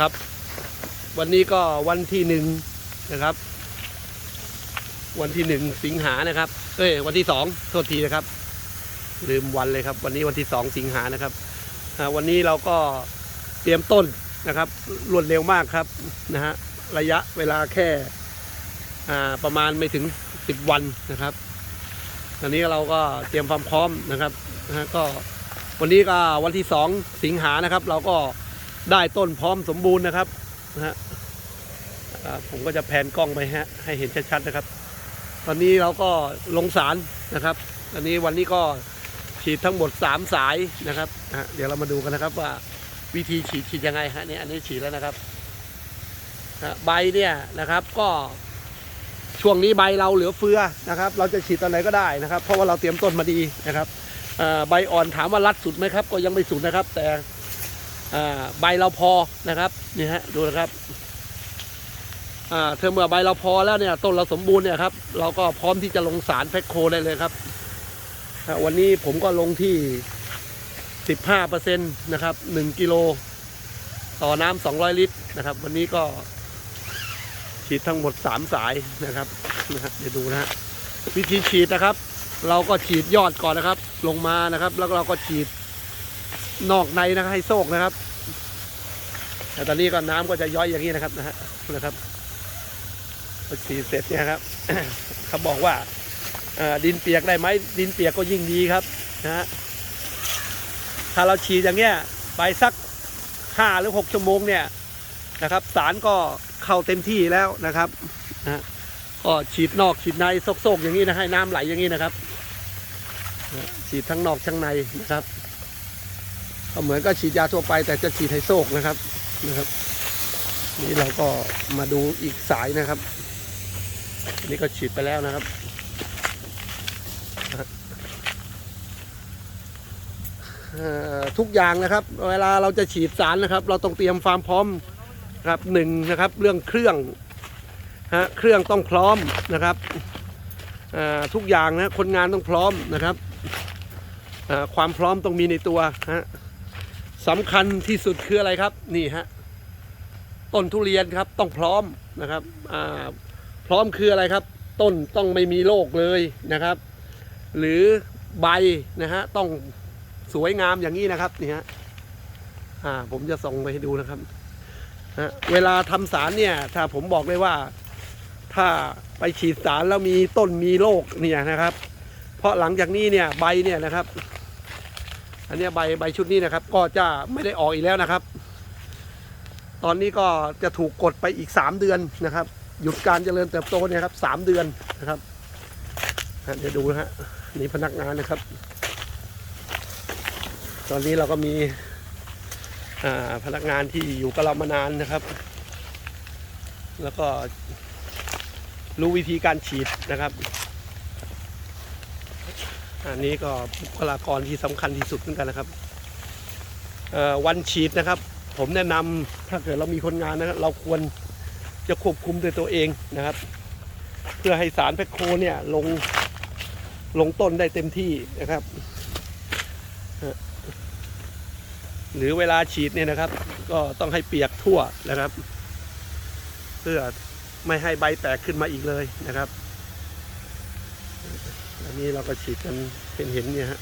ครับ วันนี้ก็วันที่หนึ่งนะครับ วันที่หนึ่งสิงหานะครับ เอ้ยวันที่สองโทษทีนะครับ ลืมวันเลยครับ วันนี้วันที่สองสิงหานะครับวันนี้เราก็เตรียมต้นนะครับรวดเร็วมากครับนะฮะระยะเวลาแค่ประมาณไม่ถึงสิบวันนะครับตอนนี้เราก็เตรียมความพร้อมนะครับนะฮะก็วันนี้ก็วันที่สองสิงหานะครับ เราก็ ได้ต้นพร้อมสมบูรณ์นะครับนะฮะผมก็จะแผนกล้องไปฮะให้เห็นชัดๆนะครับ ตอนนี้เราก็ลงสารนะครับตอนนี้วันนี้ก็ฉีดทั้งหมด 3 สายนะครับนะเดี๋ยวเรามาดูกันนะครับว่าวิธีฉีดฉีดยังไงฮะนี่อันนี้ฉีดแล้วนะครับฮะใบเนี่ยนะครับก็ช่วงนี้ใบเราเหลือเฟือนะครับ เราจะฉีดตอนไหนก็ได้นะครับ เพราะว่าเราเตรียมต้นมาดีนะครับใบอ่อนถามว่ารัดสุดไหมครับ ก็ยังไม่สุดนะครับ แต่ ใบเราพอนะครับนี่ฮะดูนะครับอ่าเธอเมื่อใบเราพอแล้วเนี่ยต้นเราสมบูรณ์เนี่ยครับเราก็พร้อมที่จะลงสารแพ็คโคได้เลยครับวันนี้ผมก็ลงที่ 15เปอร์เซ็นต์นะครับ1กิโลต่อน้ำ200 ลิตรนะครับ วันนี้ก็ฉีดทั้งหมด 3 สายนะครับนะฮะเดี๋ยวดูนะฮะวิธีฉีดนะครับ เราก็ฉีดยอดก่อนนะครับ ลงมานะครับ แล้วเราก็ฉีด นอกในนะครับให้โซกนะครับ แต่ตอนนี้ก็น้ำก็จะย้อยอย่างนี้นะครับนะฮะนะครับฉีดเสร็จเนี่ยครับเขาบอกว่าดินเปียกได้ไหมดินเปียกก็ยิ่งดีครับนะฮะถ้าเราฉีดอย่างเงี้ยไปสักห้าหรือหกชั่วโมงเนี่ยนะครับ สารก็เข้าเต็มที่แล้วนะครับนะฮะก็ฉีดนอกฉีดในโซกๆอย่างนี้นะให้น้ำไหลอย่างนี้นะครับฉีดทั้งนอกทั้งในนะครับ ก็เหมือนก็ฉีดยาทั่วไป แต่จะฉีดให้โซกนะครับนะครับ นี่เราก็มาดูอีกสายนะครับอันนี้ก็ฉีดไปแล้วนะครับ ทุกอย่างนะครับ เวลาเราจะฉีดสารนะครับ เราต้องเตรียมความพร้อมครับหนึ่งนะครับ เรื่องเครื่องฮะเครื่องต้องพร้อมนะครับทุกอย่างนะคนงานต้องพร้อมนะครับความพร้อมต้องมีในตัวฮะ สำคัญที่สุดคืออะไรครับ นี่ฮะต้นทุเรียนครับต้องพร้อมนะครับพร้อมคืออะไรครับ ต้นต้องไม่มีโรคเลยนะครับ หรือใบนะฮะต้องสวยงามอย่างนี้นะครับนี่ฮะอ่าผมจะส่งไปให้ดูนะครับฮะเวลาทำสารเนี่ย ถ้าผมบอกเลยว่า ถ้าไปฉีดสารแล้วมีต้นมีโรคเนี่ยนะครับ เพราะหลังจากนี้เนี่ยใบเนี่ยนะครับ อันนี้ใบใบชุดนี้นะครับ ก็จะไม่ได้ออกอีกแล้วนะครับ ตอนนี้ก็จะถูกกดไปอีก 3 เดือนนะครับ หยุดการเจริญเติบโตเนี่ยครับสามเดือนนะครับอะเดี๋ยวดูนะฮะนี่พนักงานนะครับ ตอนนี้เราก็มีพนักงานที่อยู่กับเรามานานนะครับ แล้วก็รู้วิธีการฉีดนะครับ อันนี้ก็บุคลากรที่สำคัญที่สุดเหมือนกันนะครับวันฉีดนะครับ ผมแนะนำถ้าเกิดเรามีคนงานนะครับเราควรจะควบคุมด้วยตัวเองนะครับ เพื่อให้สารแพคโคเนี่ยลงลงต้นได้เต็มที่นะครับ หรือเวลาฉีดเนี่ยนะครับ ก็ต้องให้เปียกทั่วนะครับ เพื่อไม่ให้ใบแตกขึ้นมาอีกเลยนะครับ อันนี้เราก็ฉีดกันเป็นเห็นเนี่ยฮะ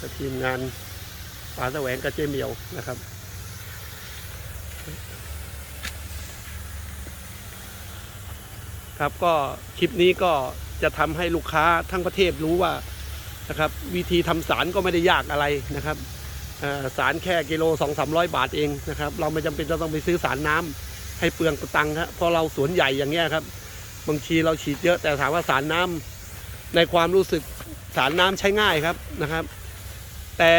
กับทีมงานปลาแสวงกับเจเมียวนะครับครับก็คลิปนี้ก็จะทำให้ลูกค้าทั้งประเทศรู้ว่านะครับ วิธีทำสารก็ไม่ได้ยากอะไรนะครับสารแค่กิโลสองสามร้อยบาทเองนะครับ เราไม่จำเป็นจะต้องไปซื้อสารน้ำให้เปลืองตังค์ครับพราะเราสวนใหญ่อย่างเงี้ยครับบางทีเราฉีดเยอะแต่ถามว่าสารน้ำ ในความรู้สึกสารน้ำใช้ง่ายครับนะครับ แต่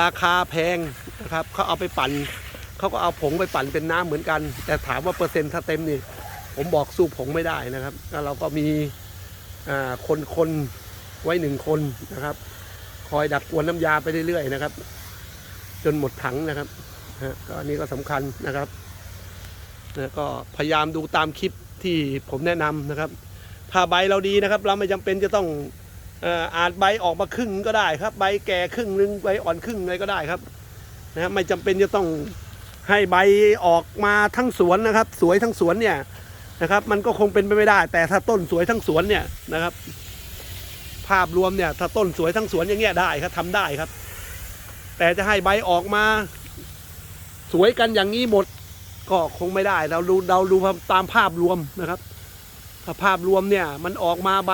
ราคาแพงนะครับเขาเอาไปปั่นเขาก็เอาผงไปปั่นเป็นน้ำเหมือนกัน แต่ถามว่าเปอร์เซ็นต์ถ้าเต็มนี่ผมบอกสู้ผงไม่ได้นะครับแล้วเราก็มีคนคนไว้หนึ่งคนนะครับ คอยดักกวนน้ำยาไปเรื่อยๆนะครับ จนหมดถังนะครับก็อันนี้ก็สำคัญนะครับแล้วก็พยายามดูตามคลิปที่ผมแนะนำนะครับ ถ้าใบเราดีนะครับ เราไม่จำเป็นจะต้องอ่าจใบออกมาครึ่งก็ได้ครับ ใบแก่ครึ่งหนึงใบอ่อนครึ่งอะไรก็ได้ครับนะฮะไม่จำเป็นจะต้องให้ใบออกมาทั้งสวนนะครับ สวยทั้งสวนเนี่ยนะครับ มันก็คงเป็นไปไม่ได้ แต่ถ้าต้นสวยทั้งสวนเนี่ยนะครับ ภาพรวมเนี่ย ถ้าต้นสวยทั้งสวนอย่างเงี้ยได้ครับทำได้ครับ แต่จะให้ใบออกมา สวยกันอย่างนี้หมด ก็คงไม่ได้ เราดูเราดูตามภาพรวมนะครับ ถ้าภาพรวมเนี่ยมันออกมาใบ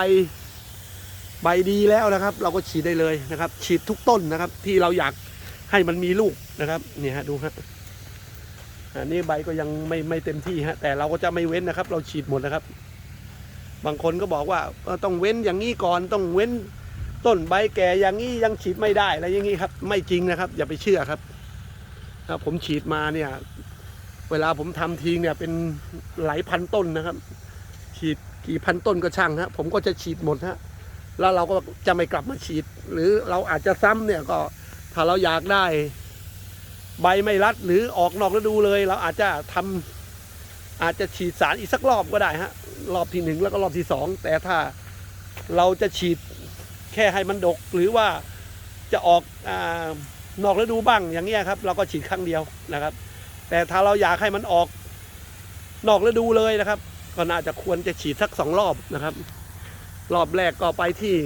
ใบดีแล้วนะครับ เราก็ฉีดได้เลยนะครับ ฉีดทุกต้นนะครับ ที่เราอยากให้มันมีลูกนะครับเนี่ยฮะดูฮะอันนี้ใบก็ยังไม่ไม่เต็มที่ฮะแต่เราก็จะไม่เว้นนะครับ เราฉีดหมดนะครับ บางคนก็บอกว่าต้องเว้นอย่างนี้ก่อนต้องเว้นต้นใบแก่อย่างนี้ยังฉีดไม่ได้อะไรอย่างนี้ครับ ไม่จริงนะครับ อย่าไปเชื่อครับถ้าผมฉีดมาเนี่ย เวลาผมทำทิ้งเนี่ยเป็นหลายพันต้นนะครับ ฉีดกี่พันต้นก็ช่างฮะผมก็จะฉีดหมดฮะแล้วเราก็จะไม่กลับมาฉีด หรือเราอาจจะซ้ำเนี่ยก็ถ้าเราอยากได้ใบไม่รัดหรือออกนอกฤดูเลย เราอาจจะทำอาจจะฉีดสารอีกสักรอบก็ได้ฮะรอบที่หนึ่งแล้วก็รอบที่สองแต่ถ้าเราจะฉีดแค่ให้มันดก หรือว่าจะออกอนอกฤดูบ้างอย่างเงี้ยครับ เราก็ฉีดครั้งเดียวนะครับ แต่ถ้าเราอยากให้มันออกนอกฤดูเลยนะครับ ก็น่าจะควรจะฉีดสักสองรอบนะครับ รอบแรกก็ไปที่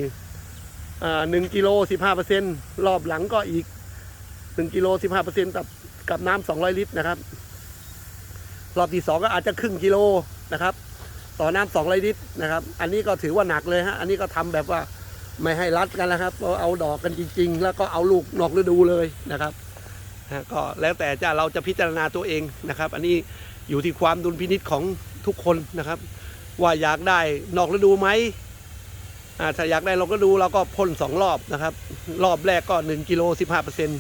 หนึ่งกิโลสิบห้าเปอร์เซ็นรอบหลังก็อีกหนึ่งกิโลสิบห้าเปอร์เซ็นกับกับน้ำสองร้อยลิตรนะครับ รอบที่สองก็อาจจะครึ่งกิโลนะครับ ต่อน้ำสองร้อยลิตรนะครับ อันนี้ก็ถือว่าหนักเลยฮะอันนี้ก็ทำแบบว่าไม่ให้รัดกันแล้วครับเอาเอาดอกกันจริง ๆ แล้วก็เอาลูกนอกฤดูเลยนะครับก็แล้วแต่จะเราจะพิจารณาตัวเองนะครับ อันนี้อยู่ที่ความดุลพินิษของ ทุกคนนะครับ ว่าอยากได้นอกฤดูไหมถ้าอยากได้เราก็ดูเราก็พ่นสองรอบนะครับ รอบแรกก็ 1กิโล15เปอร์เซ็น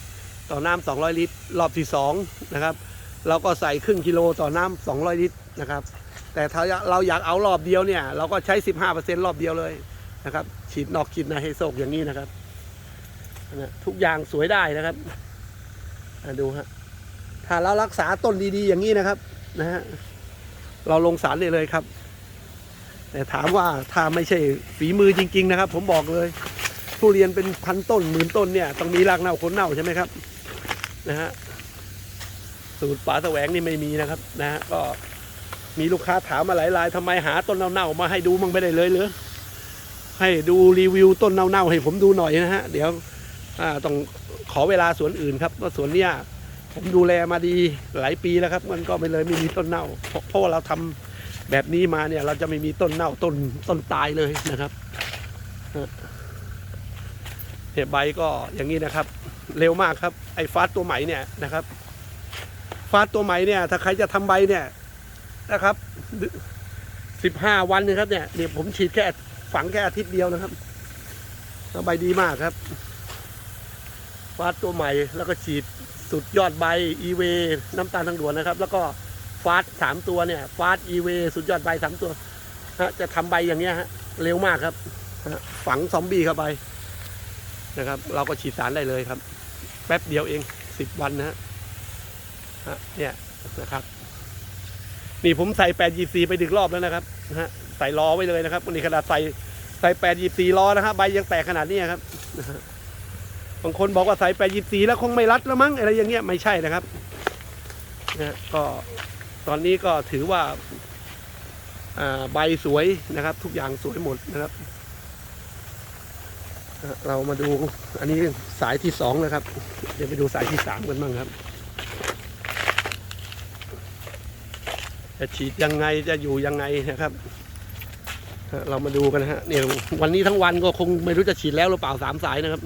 ต่อน้ำ200 ลิตร รอบที่2นะครับเราก็ใส่ครึ่งกิโลต่อน้ำ200 ลิตรนะครับ แต่ถ้าเราอยากเอารอบเดียวเนี่ย เราก็ใช้ 15เปอร์เซ็นรอบเดียวเลยนะครับ ฉีดนอกฉีดในให้โศกอย่างนี้นะครับทุกอย่างสวยได้นะครับดูฮะถ้าเรารักษาต้นดีๆอย่างนี้นะครับนะฮะ เราลงสารได้เลยครับ แต่ถามว่าถ้าไม่ใช่ฝีมือจริง ๆ นะครับ ผมบอกเลย ทุเรียนเป็นพันต้นหมื่นต้นเนี่ยต้องมีรากเน่าคนเน่าใช่ไหมครับนะฮะสูตรป๋าแสวงนี่ไม่มีนะครับนะฮะก็มีลูกค้าถามมาหลายรายทำไมหาต้นเน่าๆมาให้ดูมั่งไม่ได้เลยหรือให้ดูรีวิวต้นเน่าๆให้ผมดูหน่อยนะฮะเดี๋ยวต้องขอเวลาสวนอื่นครับเพราสวนเนี้ย ผมดูแลมาดีหลายปีแล้วครับ มันก็ไม่เลยไม่มีต้นเน่า เพราะว่าเราทำแบบนี้มาเนี่ย เราจะไม่มีต้นเน่าต้นต้นตายเลยนะครับเห็บใบก็อย่างนี้นะครับ เร็วมากครับ ไอ้ฟาสตัวใหม่เนี่ยนะครับ ฟาสตัวใหม่เนี่ย ถ้าใครจะทำใบเนี่ยนะครับสิบห้าวันนะครับเนี่ยเนี่ยผมฉีดแค่ฝังแค่อาทิตย์เดียวนะครับแล้วใบดีมากครับฟาสตัวใหม่แล้วก็ฉีด สุดยอดใบอีเวน้ำตาลทางด่วนนะครับ แล้วก็ฟาสสามตัวเนี่ยฟาสอีเวสุดยอดใบสามตัวฮะจะทำใบอย่างเงี้ยฮะเร็วมากครับฝังซอมบี้เข้าไปนะครับ เราก็ฉีดสารได้เลยครับ แป๊บเดียวเองสิบวันนะฮะเนี่ยนะครับ นี่ผมใส่แปดยีซีไปดึกรอบแล้วนะครับนะฮะใส่ล้อไว้เลยนะครับวันนี้ขนาดใส่ใส่แปดยีซีล้อนะครับใบยังแตกขนาดนี้ครับนะฮะ บางคนบอกว่าใส่แปดยีซีแล้วคงไม่รัดแล้วมั้งอะไรอย่างเงี้ยไม่ใช่นะครับนะก็ตอนนี้ก็ถือว่าใบสวยนะครับ ทุกอย่างสวยหมดนะครับ เรามาดูอันนี้สายที่สองนะครับ เดี๋ยวไปดูสายที่สามกันบ้างครับจะฉีดยังไงจะอยู่ยังไงนะครับ เรามาดูกันนะฮะเนี่ยวันนี้ทั้งวันก็คงไม่รู้จะฉีดแล้วหรือเปล่าสามสายนะครับ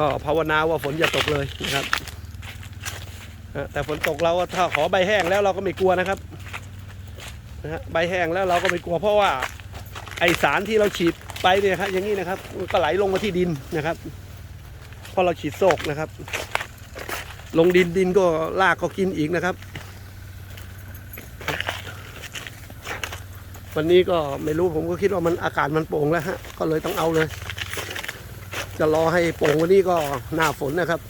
ก็ภาวนาว่าฝนอย่าตกเลยนะครับแต่ฝนตกเราถ้าขอใบแห้งแล้วเราก็ไม่กลัวนะครับนะฮะใบแห้งแล้วเราก็ไม่กลัวเพราะว่าไอสารที่เราฉีดไปเนี่ยครับอย่างนี้นะครับก็ไหลลงมาที่ดินนะครับพราะเราฉีดโศกนะครับ ลงดินดินก็ลากก็กินอีกนะครับ วันนี้ก็ไม่รู้ผมก็คิดว่ามันอากาศมันโป่งแล้วฮะก็เลยต้องเอาเลย จะรอให้โป่งวันนี้ก็หน้าฝนนะครับ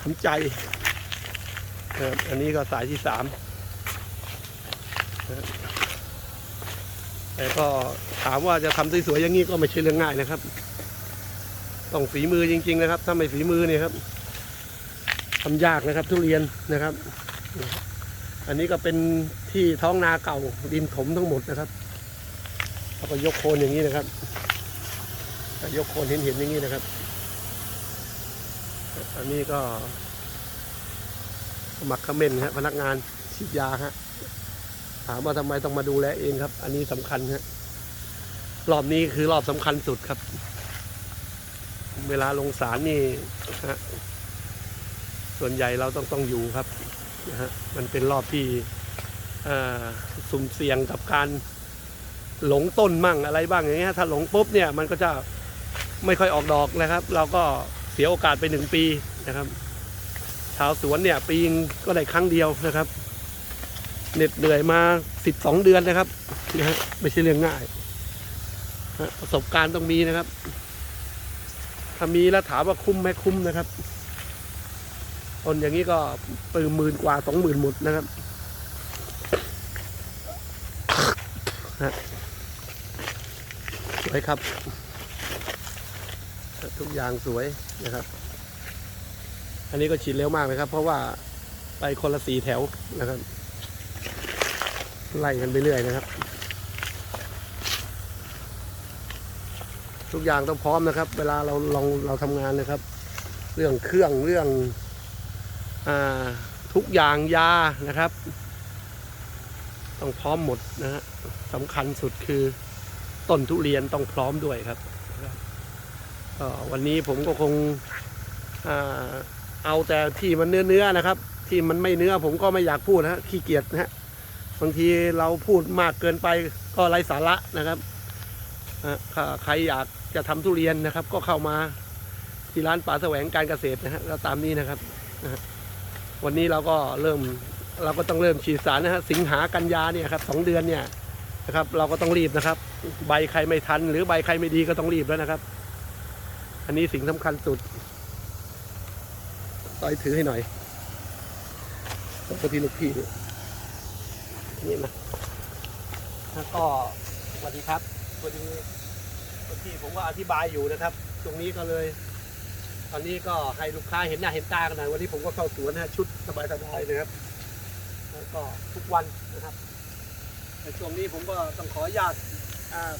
ทำใจนะครับอันนี้ก็สายที่สามแต่ก็ถามว่าจะทำสวยๆอย่างนี้ก็ไม่ใช่เรื่องง่ายนะครับ ต้องฝีมือจริง ๆ นะครับ ถ้าไม่ฝีมือเนี่ยครับทำยากนะครับ ทุเรียนนะครับ อันนี้ก็เป็นที่ท้องนาเก่าดินถมทั้งหมดนะครับแล้วก็ยกโคนอย่างนี้นะครับยกโคนเห็นๆอย่างนี้นะครับ อันนี้ก็มัครคอมเขมนฮะพนักงานฉีดยาฮะถามว่าทำไมต้องมาดูแลเองครับ อันนี้สำคัญฮะรอบนี้คือรอบสำคัญสุดครับ เวลาลงสารนี่ฮะส่วนใหญ่เราต้องต้องอยู่ครับนะฮะมันเป็นรอบที่สุ่มเสี่ยงกับการหลงต้นมั่งอะไรบ้างอย่างเงี้ยถ้าหลงปุ๊บเนี่ยมันก็จะไม่ค่อยออกดอกนะครับ เราก็ สียโอกาสไปหนึ่งปีนะครับ ชาวสวนเนี่ย ปีนึงก็ได้ครั้งเดียวนะครับเหน็ดเหนื่อยมาสิบสองเดือนนะครับนะฮะไม่ใช่เรื่องง่ายประสบการณ์ต้องมีนะครับ ถ้ามีแล้วถามว่าคุ้มไหมคุ้มนะครับต้นอย่างนี้ก็ปืนหมื่นกว่าสองหมื่นหมดนะครับฮะสวยครับ ทุกอย่างสวยนะครับ อันนี้ก็ฉีดเร็วมากเลยครับ เพราะว่าไปคนละสีแถวนะครับไล่กันไปเรื่อยนะครับ ทุกอย่างต้องพร้อมนะครับ เวลาเราลองเราทำงานนะครับ เรื่องเครื่องเรื่องอาทุกอย่างยานะครับ ต้องพร้อมหมดนะฮะสำคัญสุดคือต้นทุเรียนต้องพร้อมด้วยครับ วันนี้ผมก็คงอเอาแต่ที่มันเนื้อเนื้อๆนะครับ ที่มันไม่เนื้อผมก็ไม่อยากพูดนะขี้เกียจนะฮะบางทีเราพูดมากเกินไปก็ไร้สาระนะครับใครอยากจะทำทุเรียนนะครับ ก็เข้ามาที่ร้านป่าแสวงการเกษตรนะฮะก็ตามนี้นะครับ วันนี้เราก็เริ่มเราก็ต้องเริ่มฉีดสารนะฮะสิงหากันยาเนี่ยครับสองเดือนเนี่ยนะครับ เราก็ต้องรีบนะครับ ใบใครไม่ทัน หรือใบใครไม่ดีก็ต้องรีบแล้วนะครับ อันนี้สิ่งสำคัญสุดต่อยถือให้หน่อยแล้วก็ที่ลูกพี่นี่นะแล้วก็สวัสดีครับสวัสดีลูกพี่ผมก็อธิบายอยู่นะครับ ตรงนี้ก็เลย ตอนนี้ก็ให้ลูกค้าเห็นหน้าเห็นตากันหน่อยวันนี้ผมก็เข้าสวนนะชุดสบายๆนะครับแล้วก็ทุกวันนะครับในช่วงนี้ผมก็ต้องขออนุญาต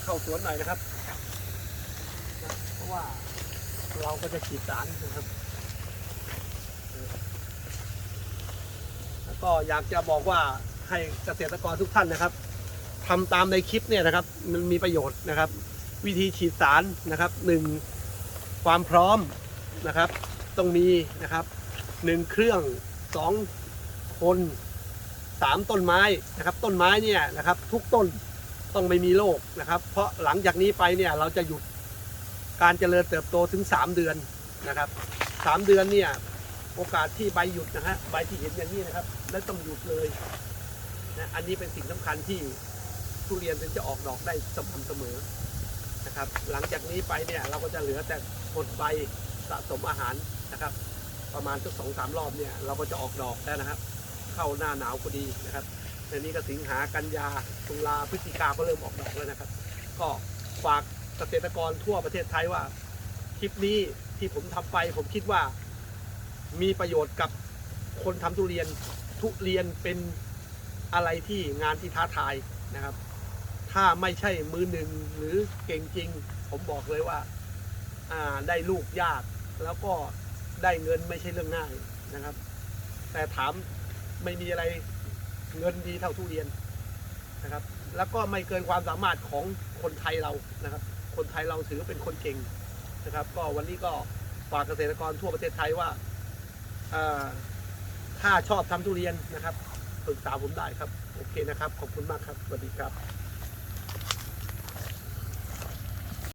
เข้าสวนหน่อยนะครับ เพราะว่า เราก็จะฉีดสารนะครับ แล้วก็อยากจะบอกว่าให้เกษตรกรทุกท่านนะครับทำตามในคลิปเนี่ยนะครับ มันมีประโยชน์นะครับ วิธีฉีดสารนะครับหนึ่งความพร้อมนะครับต้องมีนะครับหนึ่งเครื่องสองคนสามต้นไม้นะครับ ต้นไม้เนี่ยนะครับ ทุกต้นต้องไม่มีโรคนะครับ เพราะหลังจากนี้ไปเนี่ยเราจะหยุด การเจริญเติบโตถึงสามเดือนนะครับสามเดือนเนี่ยโอกาสที่ใบหยุดนะฮะใบที่เห็นอย่างนี้นะครับ และต้องหยุดเลยนะอันนี้เป็นสิ่งสำคัญที่ทุเรียนถึงจะออกดอกได้สม่ำเสมอนะครับ หลังจากนี้ไปเนี่ยเราก็จะเหลือแต่ผลใบสะสมอาหารนะครับ ประมาณสักสองสามรอบเนี่ยเราก็จะออกดอกแล้วนะครับ เข้าหน้าหนาวพอดีนะครับในนี้ก็สิงหากันยาตุลาพฤศจิกาก็เริ่มออกดอกแล้วนะครับ ก็ฝาก เกษตรกรทั่วประเทศไทยว่า คลิปนี้ที่ผมทำไป ผมคิดว่ามีประโยชน์กับคนทำทุเรียนทุเรียนเป็นอะไรที่งานที่ท้าทายนะครับ ถ้าไม่ใช่มือหนึ่งหรือเก่งจริง ผมบอกเลยว่าอ่าได้ลูกยากแล้วก็ได้เงินไม่ใช่เรื่องง่ายนะครับ แต่ถามไม่มีอะไรเงินดีเท่าทุเรียนนะครับ แล้วก็ไม่เกินความสามารถของคนไทยเรานะครับ คนไทยเราถือเป็นคนเก่งนะครับ ก็วันนี้ก็ฝากเกษตรกรทั่วประเทศไทยว่าถ้าชอบทำทุเรียนนะครับปรึกษาผมได้ครับ โอเคนะครับ ขอบคุณมากครับสวัสดีครับ